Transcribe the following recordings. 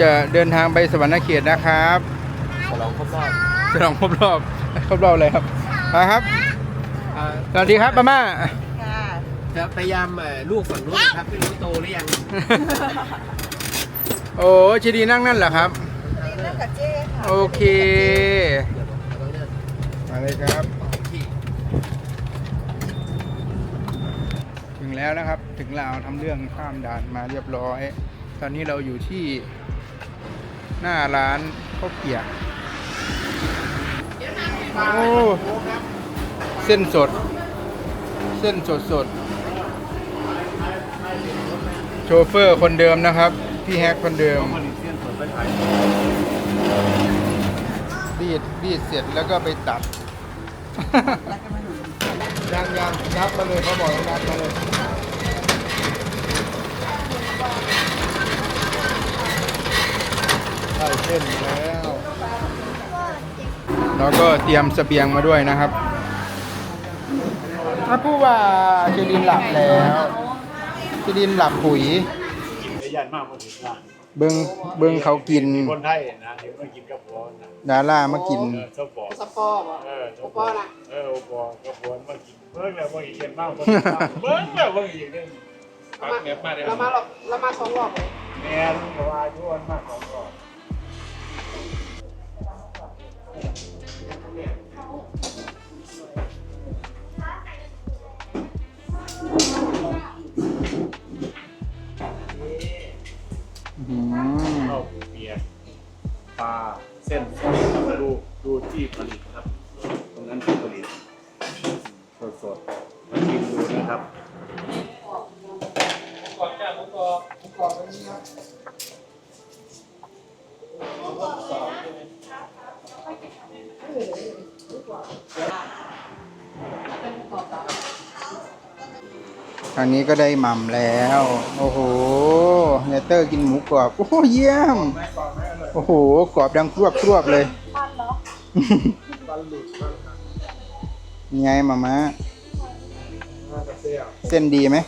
จะเดินทางไปสวรรณเขตนะครับฉลองครบรอบฉลองครบรอบครบรอบเลยครับมาครับอ่าสวัสดีครับป้าม่าค่ะจะพยายามเอ่อลูกฝั่งนู้นนะครับไม่รู้โตหรือยัง โอ้ชีดีนั่งนั่นเหรอครับนี่เรื่องกับเจ้ค่ะโอเคมาเลยครับถึงแล้วนะครับถึงลาวทำเรื่องข้ามด่านมาเรียบร้อย ตอนนี้เราอยู่ที่ หน้าร้านข้าวเกรียบโอ้เส้นสด เส้นสดสดโชเฟอร์คนเดิมนะครับ พี่แฮกคนเดิมรีดรีดเสร็จแล้วก็ไปตัดยังยังนับมาเลยเขาบอกนับมาเลย ได้เส้นแล้ว แล้วก็เตรียมเสบียงมาด้วยนะครับถ้าพูดว่าเจรินหลับแล้วเจรินหลับปุ๋ยยันมากกว่าสิบล้านเบิงเบิงเขากินคนไทยนะเห็นว่ากินกับผัวนะดารามากินเออสปอร์ตสปอร์บ่เออสปอร์ล่ะเออโอปอกับผัวมากินเบิ้งแล้วว่าอีกเย็นมากกว่าสิบล้านเบิ้งแล้วว่าอีกเนี่ยครับเนี่ยมาได้เรามาหรอกเรามาสองรอบเลยแม่นเพราะว่าอายุวันมากของก่อน Thank you. ทางนี้ก็ได้หม่ำแล้ว โอ้โหเนเตอร์กินหมูกรอบ โอ้โหเยี่ยม โอ้โห กรอบดังครวบครวบเลยยังไงมามาเส้นดีไหม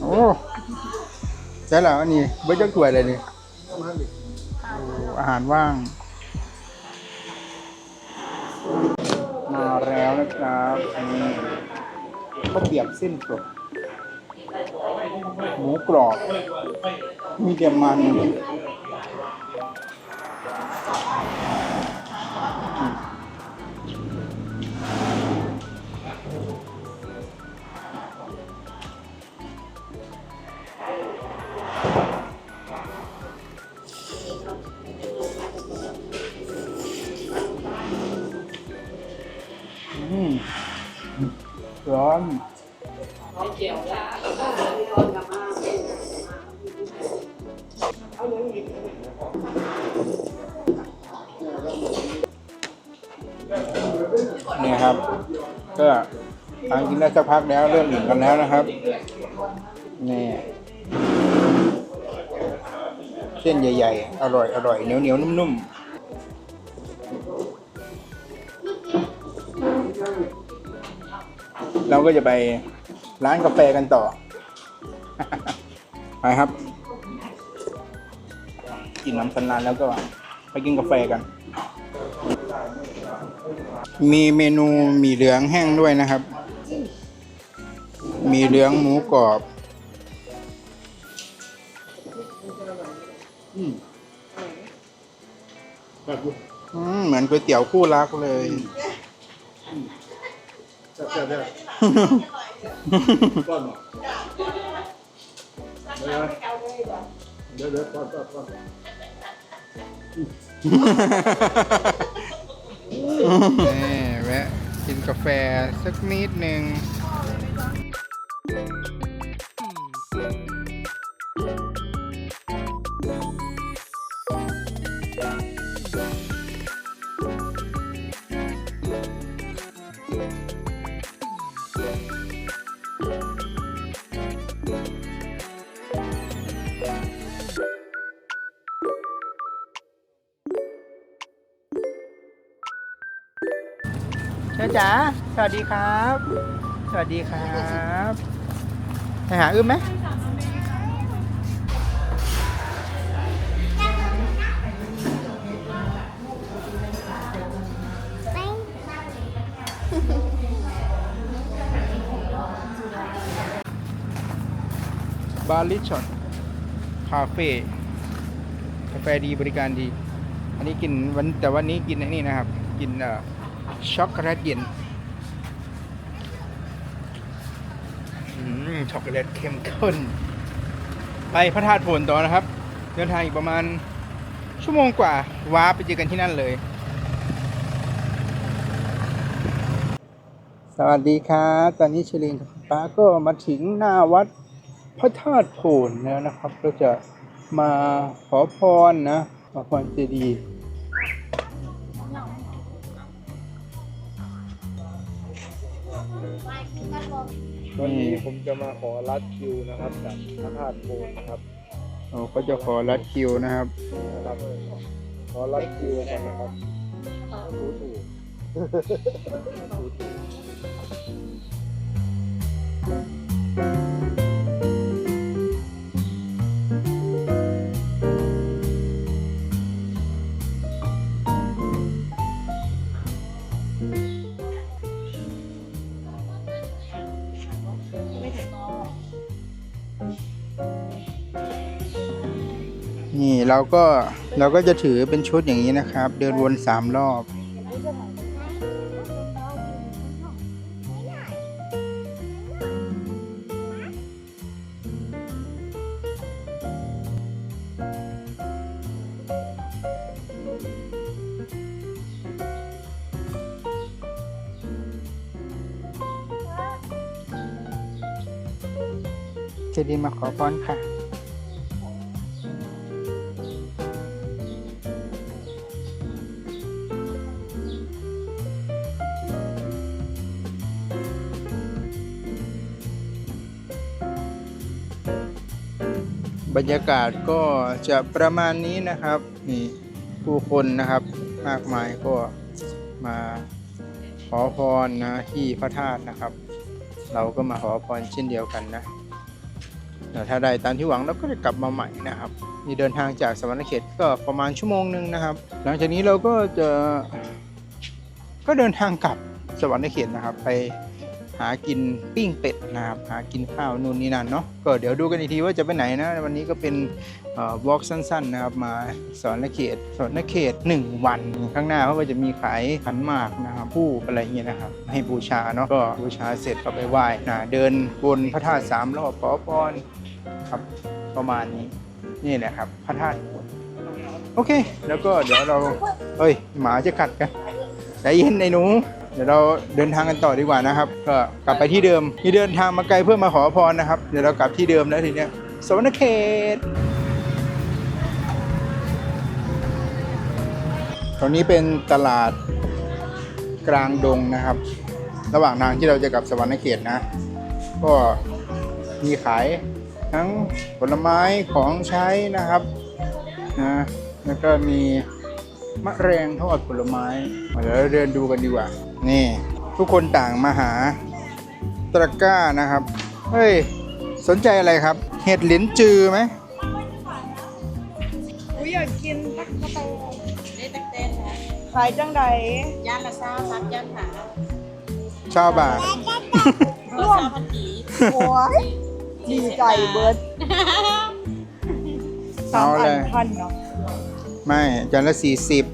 โอ้ใช่แล้วอันนี้เบิ้ลจะถ้วยเลยนี่อาหารว่าง มาแล้วนะครับ ก็เปรียบเส้นกรอบหมูกรอบมีเดียมมัน เนี่ยครับ ก็ทานกินได้สักพักแล้วเริ่มอิ่มกันแล้วนะครับนี่เส้นใหญ่ ๆ อร่อยอร่อยเหนียวเหนียวนุ่มๆ เราก็จะไปร้านกาแฟกันต่อ ไปครับ กินน้ำสันนานแล้วก็ไปกินกาแฟกัน มีเมนูหมี่เหลืองแห้งด้วยนะครับ มีเหลืองหมูกรอบแบบอืมเหมือนก๋วยเตี๋ยวคู่รักเลยแซ่บๆเลยก้อนหรอเดี๋ยวเดี๋ยวก้อนก้อนก้อน นี่แวะกินกาแฟสักนิดหนึ่ง เจ้าจ๋าสวัสดีครับ สวัสดีครับไปหาอึ้มไหมบาริช็อตคาเฟ่กาแฟดีบริการดี อันนี้กินวันแต่วันนี้กินไอ้นี่นะครับ กินเอ่อ ช็อกโกแลตเย็นช็อกโกแลตเข้มข้น ไปพระธาตุโพนต่อนะครับ เดินทางอีกประมาณชั่วโมงกว่าว้าร์ปไปเจอกันที่นั่นเลย สวัสดีครับตอนนี้เชลินกับป้าก็มาถึงหน้าวัดพระธาตุโพนแล้วนะครับเราจะมาขอพรนะขอพรเจดีย์ วันนี้ผมจะมาขอรัดคิวนะครับจากพระธาตุโพนนะครับเราก็จะขอรัดคิวนะครับรับขอรัดคิวกันนะครับถูถูถูถู นี่เราก็เราก็จะถือเป็นชุดอย่างนี้นะครับ เดินวนสามรอบ เจดีย์มาขอพรค่ะ บรรยากาศก็จะประมาณนี้นะครับนี่ผู้คนนะครับมากมายก็มาขอพรนะที่พระธาตุนะครับ เราก็มาขอพรเช่นเดียวกันนะแต่ถ้าได้ตามที่หวังเราก็จะกลับมาใหม่นะครับนี่เดินทางจากสวรรณเขตก็ประมาณชั่วโมงหนึ่งนะครับ หลังจากนี้เราก็จะก็เดินทางกลับสวรรณเขตนะครับไป หากินปิ้งเป็ดนะครับหากินข้าวนู่นนี่นั่นเนาะก็เดี๋ยวดูกันอีกทีว่าจะไปไหนนะ วันนี้ก็เป็นวอล์กสั้นๆนะครับมาสวรรณเขตสวรรณเขต 1 วัน ข้างหน้าเขาก็จะมีขายขันหมากนะครับผู้อะไรเงี้ยนะครับ ให้บูชาเนาะก็บูชาเสร็จก็ไปไหว้นะเดินวนพระธาตุสามรอบขอพรครับประมาณนี้นี่แหละครับพระธาตุโอเค แล้วก็เดี๋ยวเราเอ้ยหมาจะกัดกันใจเย็นไอ้หนู เดี๋ยวเราเดินทางกันต่อดีกว่านะครับ ก็กลับไปที่เดิมที่เดินทางมาไกลเพื่อมาขอพรนะครับ เดี๋ยวเรากลับที่เดิมแล้วทีเนี้ยสวรรณเขตตรงนี้เป็นตลาดกลางดงนะครับ ระหว่างทางที่เราจะกลับสวรรณเขตนะ ก็มีขายทั้งผลไม้ของใช้นะครับนะแล้วก็มีมะแรงทอดผลไม้เดี๋ยวเราเดินดูกันดีกว่า นี่ทุกคนต่างมาหาตะกร้านะครับ เฮ้ย สนใจอะไรครับ เห็ดหลินจือไหมอุ้ยอยากกินตักกะแตนนี่ตั้งแต่นะขายจังใดย่านละซาพันย่านหาชาวบาทร่วมพันกีโอ้ยดีใจเบิร์ดเอาเลยพันเนาะไม่จานละสี่สิบ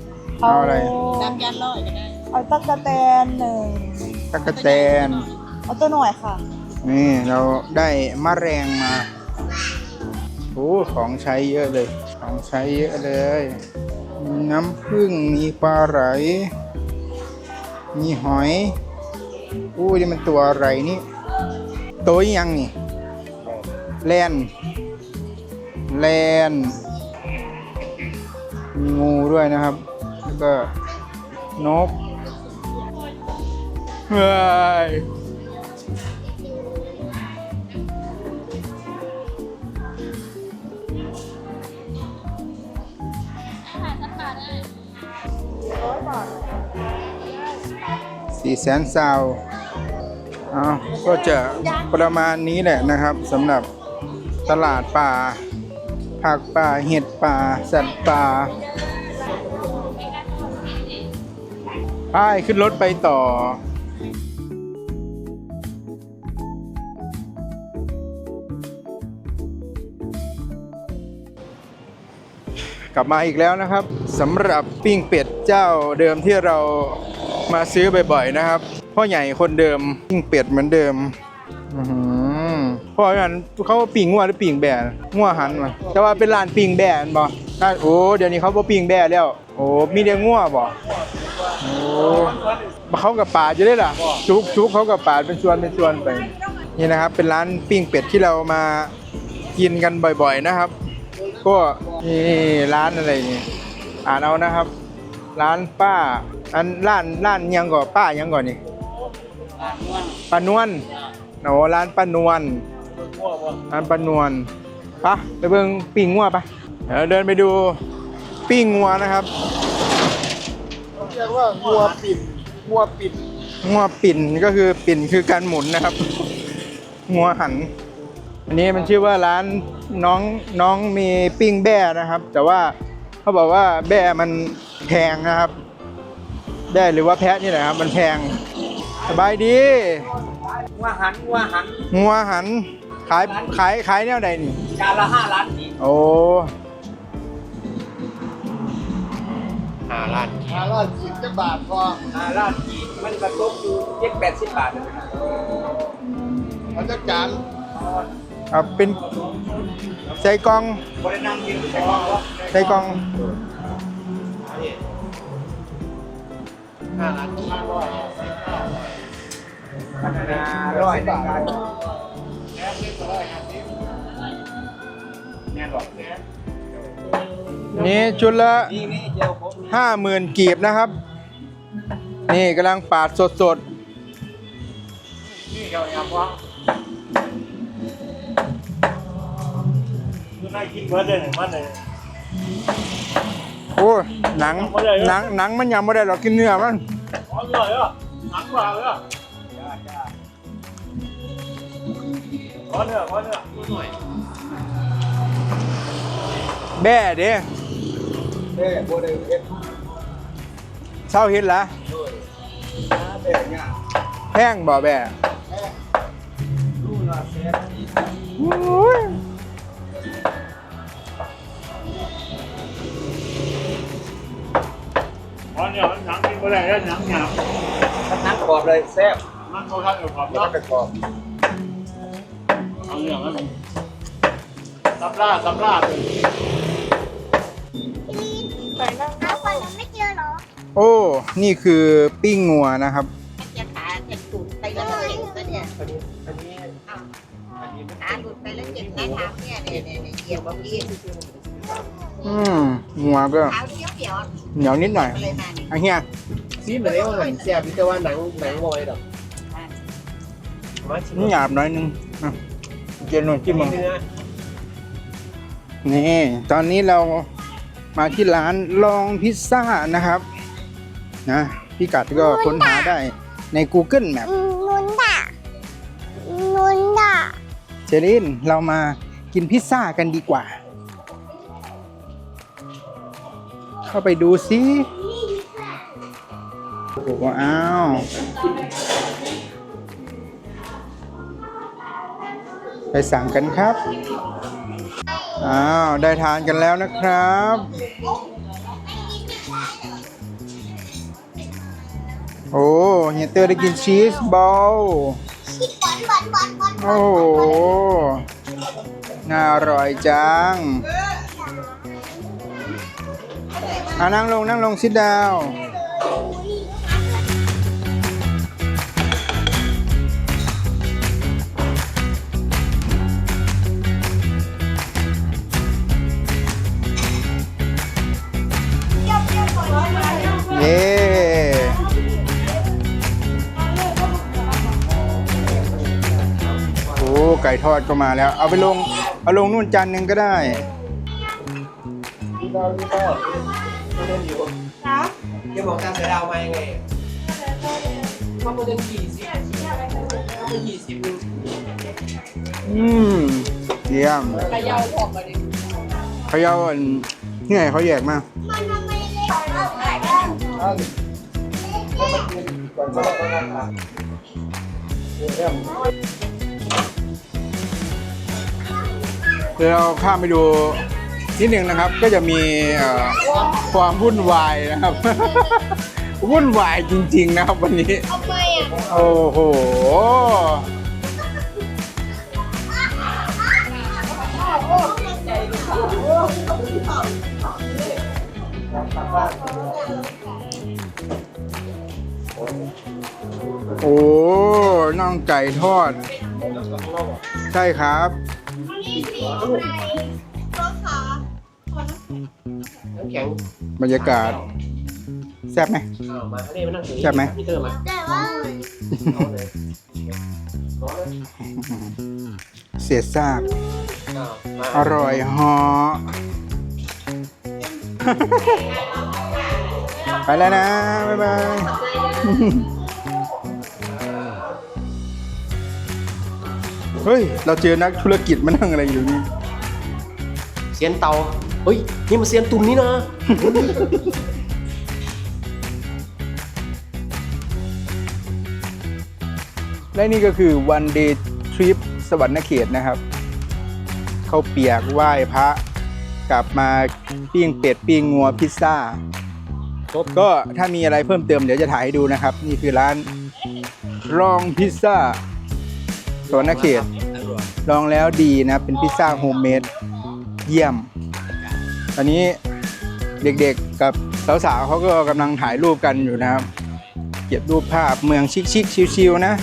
เอาอะไรน้ำย่านร้อยก็ได้ เอาตักกะแตนหนึ่งตะกะแตนเอาตัวหน่อยค่ะ นี่เราได้มะแรงมาโอ้ของใช้เยอะเลย ของใช้เยอะเลย มีน้ำผึ้งมีปลาไหล มีหอยอู้นี่มันตัวอะไรนี่ตัวยังนี่แลนแลนมีงูด้วยนะครับ แล้วก็นก เฮ้ยสี่แสนซาวเอาก็จะประมาณนี้แหละนะครับสำหรับตลาดป่า ผักป่า เห็ดป่า สัตว์ป่าไปขึ้นรถไปต่อ กลับมาอีกแล้วนะครับสำหรับปิ้งเป็ดเจ้าเดิมที่เรามาซื้อบ่อยๆนะครับ พ่อใหญ่คนเดิมปิ้งเป็ดเหมือนเดิมอื้อหือพ่อนั้นเขาปิ้งงัวหรือปิ้งแบะงัวหันมาแต่ว่าเป็นร้านปิ้งแบนบ่ร้านโอ้เดี๋ยวนี้เขาบ่ปิ้งแบะแล้ว โอ้มีแต่งัวบ่โอ้เขากับปาดอยู่ได้ล่ะจุกจุกเขากับปาดเป็นส่วนเป็นส่วนไปนี่นะครับ เป็นร้านปิ้งเป็ดที่เรามากินกันบ่อย ๆ นะครับ ก็นี่ร้านอะไรนี่อ่านเอานะครับ ร้านป้า อันร้านร้านยังก่อนป้ายังก่อนนี่ป้านวลโอ้ร้านป้านวลร้านป้านวลปะไปเบิ่งปิ้งงัวปะเดี๋ยวเดินไปดูปิ้งงัวนะครับเรียกว่างัวปิ่นงัวปิ่นงัวปิ่นก็คือปิ่นคือการหมุนนะครับงัวหัน อันนี้มันชื่อว่าร้านน้องน้องมีปิ้งแบ่นะครับ แต่ว่าเขาบอกว่าแบ่มันแพงนะครับ แบ่หรือว่าแพะนี่แหละครับ มันแพงสบายดีงัวหันงัวหันงัวหัน ขายขายขายแนวใดนี่จานละห้าล้านนี่โอ้ห้าล้านห้าร้อยสิบจะบาทพอห้าล้านกี่มันกระตกอยู่เจ็ดแปดสิบบาทนะครับมันจะจาน เอาเป็นใส่กล่องใช่ไหมว่าใส่กล่องห้าล้านพัฒนาร้อยในการนี่ชุดละห้าหมื่นกีบนะครับ นี่กำลังปาดสดนี่ เจียวยังว่าคือน่ากินเบิร์ดเลยหนึ่งมันเลยๆโอ้ยหนังหนังหนังมันยังไม่ได้หรอกกินเนื้อมันอ๋อเลยเหรอหนังกว่าเลยเหรอขอเนื้อขอเนื้อหน่อยแบ่เด้เด้โบเดลเอฟเศร้าเห็นละเด้เนี่ยแพงบ่แบ่รูละเซน อ้ยขอเนื้อมันหนังกินไม่ได้แล้วหนังหยาบทั้งกรอบเลยแซ่บมันก็ข้างกับความแล้วรักกรอบเอาเนื้อมันซับล่าซับล่าเลยเอาคนเราไม่เจอเหรอโอ้ นี่คือปิ้งงัวนะครับ จะขาจะตุดไปแล้วก็เจ็บก็เนี่ยอันนี้อันนี้ขาหลุดไปแล้วเจ็บน้าเท้าเนี่ยเนี่ยเนี่ยเนี่ยเหยียบบางทีอืมงัวก็ เท้า เสียวเปียวเหนียวนิดหน่อยเลยมาเนี่ยไอ้เฮียซีเหมือนเอ้เหมือนแซ่บแต่ว่าหนังหนังมอยดอกมาชิมนี่หยาบหน่อยนึงอะเจนหนุ่มจิ้มมึงเนื้อนี่ ตอนนี้เรามาที่ร้านลองพิซซ่านะครับ นะพี่กัดก็ค้นหาได้ใน Google Map นุนด่านุนด่าเจรินเรามากินพิซซ่ากันดีกว่า เข้าไปดูสิโอ้โอ้าวไปสั่งกันครับ อ้าว ได้ทานกันแล้วนะครับ โอ้เฮียเตอร์ได้กินชีสบอลโอ้โหน่าอร่อยจัง อ่านั่งลงนั่งลงซิดดาวเย้โอ้ไก่ทอดก็มาแล้ว เอาไปลง เอาลงนู่นจานหนึ่งก็ได้ แกบอกตามเสือดาวมายังไงเขาบอกจะกี่สิบเขาบอกกี่สิบนึงอืมเยี่ยมขยาวออกมาดิเขาเยาอันนี่ไงเขาแยกมาเดี๋ยวเราข้ามไปดู นิดหนึ่งนะครับก็จะมีเอ่อความวุ่นวายนะครับ วุ่นวายจริง ๆ นะครับวันนี้เอาไปอะโอ้โหโอ้น่องไก่ทอด ใช่ครับ น้ำแข็งบรรยากาศแซ่บไหมอ้าวมาอันนี้มานั่งตรงนี้ใช่ไหม พี่เตอร์มาแต่ว่าเอาเลยร้อนเลยเสียซากอ้าวมาอร่อยเหอไปแล้วนะ บ๊ายบาย เฮ้ย เราเจอนักธุรกิจมานั่งอะไรอยู่นี่เซียนเตา เฮ้ย นี่มันเซียนตุ่มนี่นะ และนี่ก็คือ one day trip สวรรณเขตนะครับ เข้าเปียกไหว้พระ กลับมาปิ้งเป็ดปิ้งงัวพิซซ่า ก็ถ้ามีอะไรเพิ่มเติมเดี๋ยวจะถ่ายให้ดูนะครับ นี่คือร้านรองพิซซ่าสวรรณเขตลองแล้วดีนะ เป็นพิซซ่าโฮมเมดเยี่ยม ตอนนี้เด็กๆกับสาวๆเขาก็กำลังถ่ายรูปกันอยู่นะครับ เก็บรูปภาพเมืองชิคๆชิวๆนะ